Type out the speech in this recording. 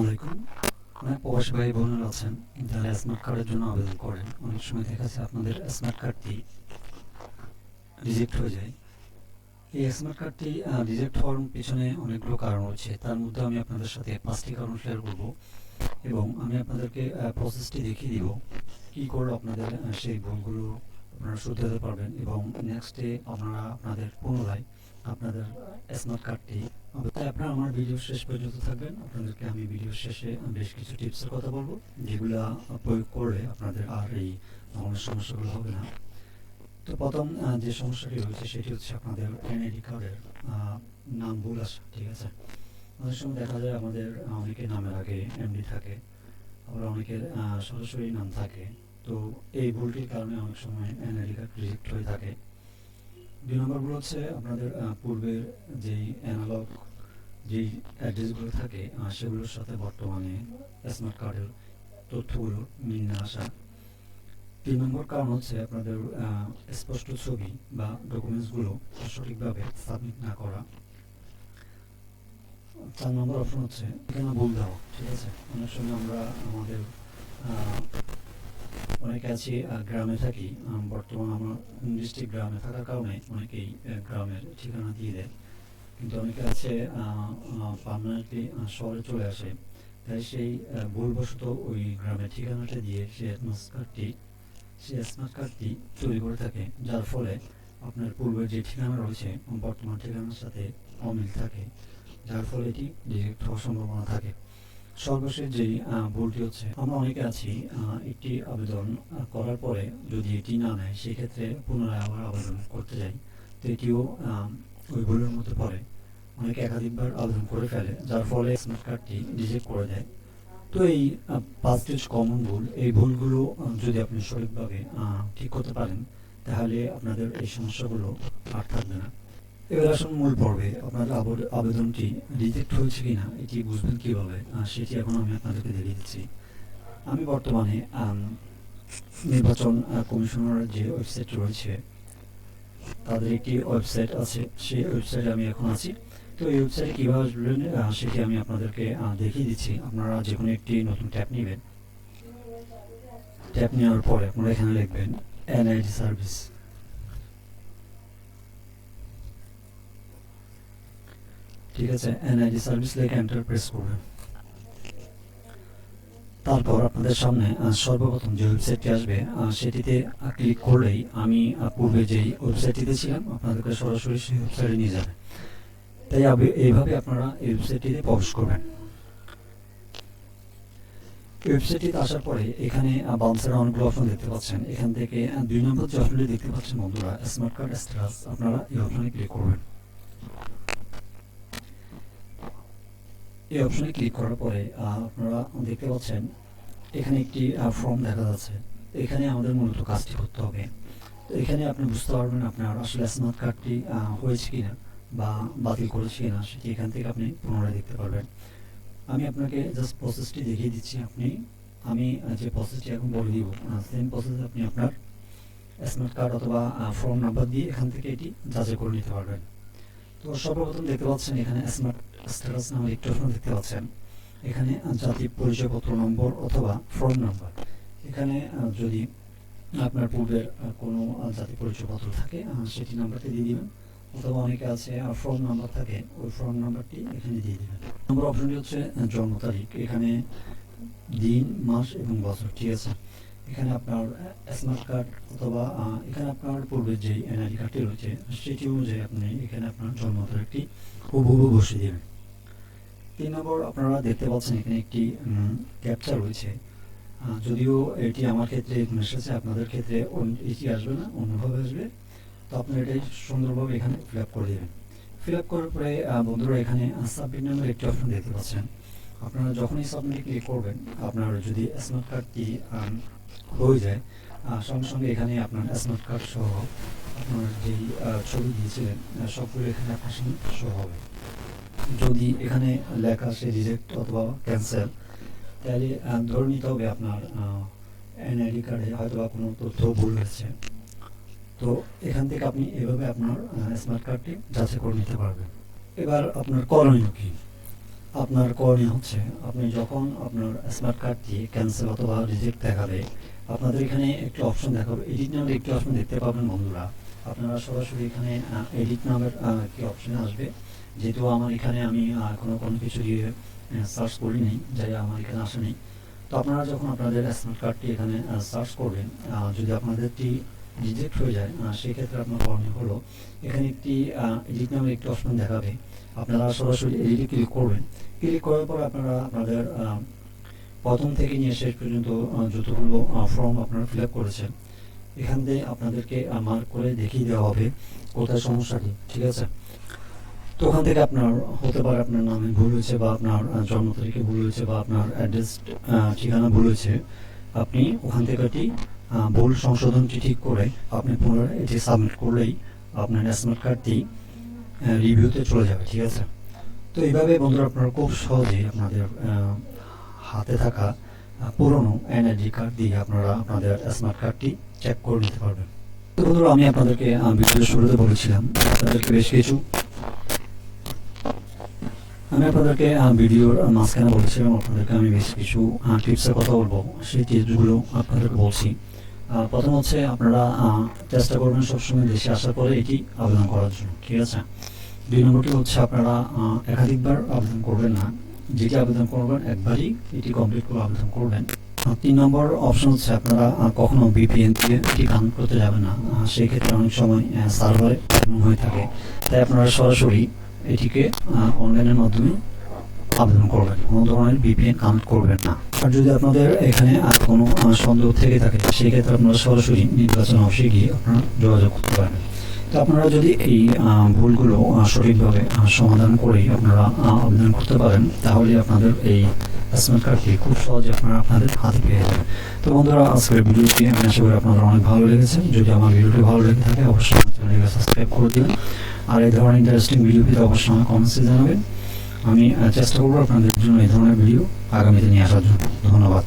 আলাইকুম। অনেক প্রবাসী ভাই বোনেরা আছেন, যারা স্মার্ট কার্ডের জন্য আবেদন করেন, অনেক সময় দেখা যাচ্ছে আপনাদের স্মার্ট কার্ডটি রিজেক্ট হয়ে যায়। এই স্মার্ট কার্ডটি রিজেক্ট হওয়ার পিছনে অনেকগুলো কারণ রয়েছে। তার মধ্যে আমি আপনাদের সাথে পাঁচটি কারণ শেয়ার করব এবং আমি আপনাদেরকে প্রসেসটি দেখিয়ে দিব, কী করে আপনাদের সেই ভুলগুলো আপনারা শুধরাতে পারবেন এবং নেক্সট ডে আপনারা, আপনাদের পুনরায় আপনাদের স্মার্ট কার্ডটি তাই আপনারা আমার ভিডিও শেষ পর্যন্ত থাকবেন। আপনাদেরকে আমি ভিডিও শেষে বেশ কিছু টিপসের কথা বলব যেগুলো প্রয়োগ করলে আপনাদের আর এই ধরনের সমস্যাগুলো হবে না। তো প্রথম যে সমস্যাটি রয়েছে সেটি হচ্ছে আপনাদের এনআইডি কার্ডের নাম ভুল আসা ঠিক আছে? অনেক সময় দেখা যায় আমাদের আহ, অনেকের নামের আগে এমডি থাকে আবার অনেকের সরাসরি নাম থাকে। তো এই ভুলটির কারণে অনেক সময় এনআইডি কার্ড রিজেক্ট হয়ে থাকে। দুই নম্বরগুলো হচ্ছে আপনাদের পূর্বের যেই অ্যানালগ যেই অ্যাড্রেসগুলো থাকে সেগুলোর সাথে বর্তমানে স্মার্ট কার্ডের তথ্যগুলো মিল না আসা। তিন নম্বর কারণ হচ্ছে আপনাদের স্পষ্ট ছবি বা ডকুমেন্টসগুলো সঠিকভাবে সাবমিট না করা। চার নম্বর অপশন হচ্ছে ভুল দেওয়া, ঠিক আছে? অনেক সময় আমরা আমাদের অনেকে আছে গ্রামে থাকি। বর্তমান আমার ডিস্ট্রিক্ট গ্রামে থাকার কারণে অনেকেই গ্রামের ঠিকানা দিয়ে দেয়। কিন্তু অনেকে আছে পার্মানেন্টলি শহরে চলে আসে। তাই সেই ভুলবশত ওই গ্রামের ঠিকানাটা দিয়ে সে স্মার্ট কার্ডটি, সে স্মার্ট কার্ডটি তৈরি করে থাকে। যার ফলে আপনার পূর্বের যে ঠিকানা রয়েছে, বর্তমান ঠিকানার সাথে অমিল থাকে। যার ফলে এটি ডিরেক্ট হওয়ার সম্ভাবনা থাকে। সর্বশেষ যে ভুলটি হচ্ছে, আমরা অনেকে আছি একটি আবেদন করার পরে যদি এটি না নেয়, সেক্ষেত্রে পুনরায় আবার আবেদন করতে যাই। তো এটিও ওই ভুলের মধ্যে পড়ে। অনেকে একাধিকবার আবেদন করে ফেলে, যার ফলে স্মার্ট কার্ডটি রিজেক্ট করে দেয়। তো এই পাঁচটি কমন ভুল, এই ভুলগুলো যদি আপনি সঠিকভাবে ঠিক করতে পারেন, তাহলে আপনাদের এই সমস্যাগুলো আর থাকবে না। এবার আসুন মূল পর্বে। আপনার আবেদনটি রিজেক্ট হয়েছে কিনা এটি বুঝবেন কীভাবে? সেটি এখন আমি আপনাদেরকে দেখিয়ে দিচ্ছি। আমি বর্তমানে নির্বাচন আহ, কমিশনারের যে ওয়েবসাইট রয়েছে তাদের একটি ওয়েবসাইট আছে। সেই ওয়েবসাইটে আমি এখন আছি। তো এই ওয়েবসাইটে কীভাবে আসবেন সেটি আমি আপনাদেরকে দেখিয়ে দিচ্ছি। আপনারা যে কোনো একটি নতুন ট্যাব নেবেন। ট্যাব নেওয়ার পরে আপনারা এখানে লিখবেন এনআইডি সার্ভিস ঠিক আছে এনআইডি সার্ভিস লিখে এন্টার প্রেস করবেন তারপর আপনাদের সামনে সর্বপ্রথম যে ওয়েবসাইটটি আসবে সেটিতে ক্লিক করলেই আমি পূর্বে যেই ওয়েবসাইটটিতে ছিলাম, আপনাদেরকে সরাসরি সেই ওয়েবসাইটে নিয়ে যাবে। তাই এইভাবে আপনারা এই ওয়েবসাইটটিতে প্রবেশ করবেন। ওয়েবসাইটটিতে আসার পরে এখানে বাউন্সার অনেকগুলো অপশন দেখতে পাচ্ছেন। এখান থেকে দুই নম্বর যে অপশনটি দেখতে পাচ্ছেন বন্ধুরা স্মার্ট কার্ড স্ট্রাস আপনারা এই অপশনে ক্লিক করবেন। এই অপশনে ক্লিক করার পরে আপনারা দেখতে পাচ্ছেন, এখানে একটি ফর্ম দেখা যাচ্ছে। এখানে আমাদের মূলত কাজটি করতে হবে। তো এখানে আপনি বুঝতে পারবেন আপনার আসলে স্মার্ট কার্ডটি হয়েছে কিনা বা বাতিল করেছে কি কিনা, সেটি এখান থেকে আপনি পুনরায় দেখতে পারবেন। আমি আপনাকে জাস্ট প্রসেসটি দেখিয়ে দিচ্ছি। আপনি, আমি যে প্রসেসটি এখন বলে দিব সেম প্রসেস আপনি আপনার স্মার্ট কার্ড অথবা ফর্ম নাম্বার দিয়ে এখান থেকে এটি যাচাই করে নিতে পারবেন। তো সর্বপ্রথম দেখতে পাচ্ছেন এখানে স্মার্ট স্ট্যাটাস নামে একটি অপশন দেখতে পাচ্ছেন এখানে জাতি পরিচয়পত্র নম্বর অথবা ফর্ম নাম্বার। এখানে যদি আপনার পূর্বের কোনো জাতি পরিচয়পত্র থাকে সেটি নাম্বারটি দিয়ে দিবেন। অথবা অনেকে আছে ফর্ম নাম্বার থাকে, ওই ফর্ম নাম্বারটি এখানে দিয়ে দিবেন। নম্বর অপশনটি হচ্ছে জন্ম তারিখ। এখানে দিন, মাস এবং বছর, ঠিক আছে? এখানে আপনার স্মার্ট কার্ড অথবা এখানে আপনার পূর্বের যে এনআইডি কার্ডটি রয়েছে, সেটি অনুযায়ী আপনি এখানে আপনার জন্ম তারিখটি হুবহু বসিয়ে দেবেন। তিন নম্বর আপনারা দেখতে পাচ্ছেন এখানে একটি ক্যাপচা রয়েছে। যদিও এটি আমার ক্ষেত্রে এসেছে, আপনাদের ক্ষেত্রে এটি আসবে না, অন্যভাবে আসবে। তো আপনি এটাই সুন্দরভাবে এখানে ফিল আপ করে দেবেন। ফিল আপ করার পরে বন্ধুরা এখানে সাবমিট নামের একটি অপশন দেখতে পাচ্ছেন। আপনারা যখনই সাবমিট ক্লিক করবেন, আপনার যদি স্মার্ট কার্ডটি হয়ে যায় সঙ্গে সঙ্গে এখানে আপনার স্মার্ট কার্ড সহ আপনার যেই ছবি দিয়েছিলেন সবগুলো এখানে আপনার সঙ্গে শো হবে। যদি এখানে লেখা আসে রিজেক্ট অথবা ক্যান্সেল তাহলে ধরে নিতে হবে আপনার এনআইডি কার্ডে হয়তো বা কোনো তথ্য ভুল হয়েছে। তো এখান থেকে আপনি এভাবে আপনার স্মার্ট কার্ডটি যাচাই করে নিতে পারবেন। এবার আপনার করণীয় কী? আপনার করণীয় হচ্ছে, আপনি যখন আপনার স্মার্ট কার্ডটি ক্যান্সেল অথবা রিজেক্ট দেখাবে, আপনাদের এখানে একটি অপশন দেখাবে এডিট নামের একটি অপশন দেখতে পাবেন বন্ধুরা। আপনারা সরাসরি এখানে এডিট নামের একটি অপশনে আসবে। যেহেতু আমার এখানে আমি কোনো কোনো কিছু দিয়ে সার্চ করিনি, যাই আমার এখানে আসেনি। তো আপনারা যখন আপনাদের স্মার্ট কার্ডটি এখানে সার্চ করবেন যদি আপনাদেরটি রিজেক্ট হয়ে যায় সেক্ষেত্রে আপনার করণীয় হলো, এখানে একটি এডিট নামের একটি অপশন দেখাবে। আপনারা সরাসরি এডিটে ক্লিক করবেন। ক্লিক করার পর আপনারা আপনাদের প্রথম থেকে নিয়ে শেষ পর্যন্ত যতগুলো ফর্ম আপনারা ফিল আপ করেছেন, এখান থেকে আপনাদেরকে মার্ক করে দেখিয়ে দেওয়া হবে কোথায় সমস্যাটি, ঠিক আছে? তো ওখান থেকে আপনার হতে পারে আপনার নামে ভুল হয়েছে বা আপনার জন্ম তারিখে ভুল হয়েছে বা আপনার অ্যাড্রেস ঠিকানা ভুল হয়েছে আপনি ওখান থেকে আহ, ভুল সংশোধনটি ঠিক করে আপনি পুনরায় এটি সাবমিট করলেই আপনার স্মার্ট কার্ডটি রিভিউতে চলে যাবে ঠিক আছে? তো এইভাবে বন্ধুরা আপনারা খুব সহজেই আপনাদের হাতে থাকা পুরনো এনআইডি কার্ড দিয়ে আপনারা আপনাদের স্মার্ট কার্ডটি চেক করে নিতে পারবেন। তো বন্ধুরা আমি আপনাদেরকে আহ, ভিডিওর শুরুতে বলেছিলাম আপনাদেরকে বেশ কিছু আমি আপনাদেরকে ভিডিওর মাঝখানে বলেছিলাম আপনাদেরকে আমি বেশ কিছু টিপসের কথা বলব। সেই টিপসগুলো আপনাদেরকে বলছি। প্রথম হচ্ছে আপনারা চেষ্টা করবেন সবসময় দেশে আসার পরে এটি আবেদন করার জন্য, ঠিক আছে? দুই নম্বরটি হচ্ছে আপনারা একাধিকবার আবেদন করবেন না। যেটি আবেদন করবেন, একবারই এটি কমপ্লিট করে আবেদন করবেন। তিন নম্বর অপশন হচ্ছে আপনারা কখনো ভিপিএন দিয়ে এটি কানেক্ট করতে যাবেন না। সেই ক্ষেত্রে অনেক সময় সার্ভারে হয়ে থাকে। তাই আপনারা সরাসরি এটিকে অনলাইনের মাধ্যমে আবেদন করবেন। কোনো ধরনের বিপিএন কানেক্ট করবেন না। আর যদি আপনাদের এখানে আর কোনো সন্দেহ থেকে থাকে, সেক্ষেত্রে আপনারা সরাসরি নির্বাচন অফিসে গিয়ে আপনারা যোগাযোগ করতে পারেন তো আপনারা যদি এই ভুলগুলো সঠিকভাবে সমাধান করেই আপনারা আবেদন করতে পারেন, তাহলে আপনাদের এই স্মার্ট কার্ডটি খুব সহজে আপনারা আপনাদের হাতে পেয়ে যাবেন। তো বন্ধুরা, আজকের ভিডিওটি আমি আশা করি আপনাদের অনেক ভালো লেগেছে। যদি আমার ভিডিওটি ভালো লেগে থাকে, অবশ্যই আমার চ্যানেলটিকে সাবস্ক্রাইব করে দিন আর এই ধরনের ইন্টারেস্টিং ভিডিও পেতে অবশ্যই আমার কমেন্টসে জানাবেন। আমি চেষ্টা করব আপনাদের জন্য এই ধরনের ভিডিও আগামীতে নিয়ে আসার জন্য। ধন্যবাদ।